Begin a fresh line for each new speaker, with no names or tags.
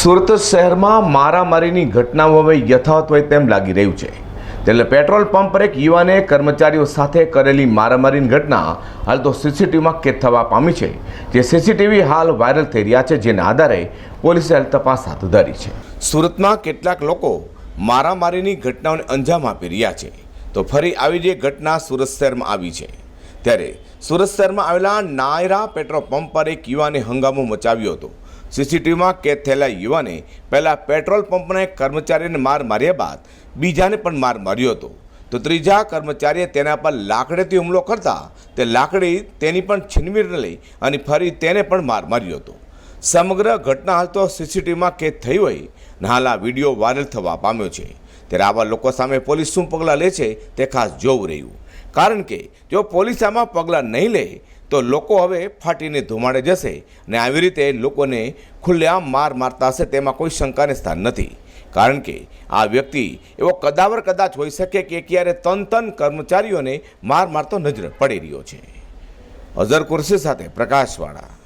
સુરત શહેરમાં મારામારીની ઘટનાઓ હવે યથાવત હોય તેમ લાગી રહ્યું છે. એટલે પેટ્રોલ પંપ પર એક યુવાને કર્મચારીઓ સાથે કરેલી મારામારીની ઘટના હાલ તો સીસીટીવીમાં કેદ થવા પામી છે. જે સીસીટીવી હાલ વાયરલ થઈ રહ્યા છે, જેના આધારે પોલીસે હાલ તપાસ હાથ ધરી છે. સુરતમાં કેટલાક લોકો મારામારીની ઘટનાઓને અંજામ આપી રહ્યા છે. તો ફરી આવી જ એક ઘટના સુરત શહેરમાં આવી છે. ત્યારે સુરત શહેરમાં આવેલા નાયરા પેટ્રોલ પંપ પર એક યુવાને હંગામો મચાવ્યો હતો. સીસીટીવીમાં કેદ થયેલા યુવાને પહેલાં પેટ્રોલ પંપના એક કર્મચારીને માર માર્યા બાદ બીજાને પણ માર માર્યો હતો. તો ત્રીજા કર્મચારીએ તેના પર લાકડીથી હુમલો કરતા તે લાકડી તેની પણ છીનવીને લઈ અને ફરી તેને પણ માર માર્યો હતો. સમગ્ર ઘટના હાલ તો સીસીટીવીમાં કેદ થઈ હોય નાલા વીડિયો વાયરલ થવા પામ્યો છે. ત્યારે આવા લોકો સામે પોલીસ શું પગલાં લે છે તે ખાસ જોવું રહ્યું. કારણ કે જો પોલીસ આમાં પગલાં નહીં લે, તો લોકો હવે ફાટીને ધુમાડે જશે અને આવી રીતે લોકોને ખુલ્લેઆમ માર મારતા હશે તેમાં કોઈ શંકાને સ્થાન નથી. કારણ કે આ વ્યક્તિ એવો કદાવર કદાચ હોઈ શકે કે ક્યારે તન તન કર્મચારીઓને માર મારતો નજર પડી રહ્યો છે. અઝર કુરશી સાથે પ્રકાશવાળા.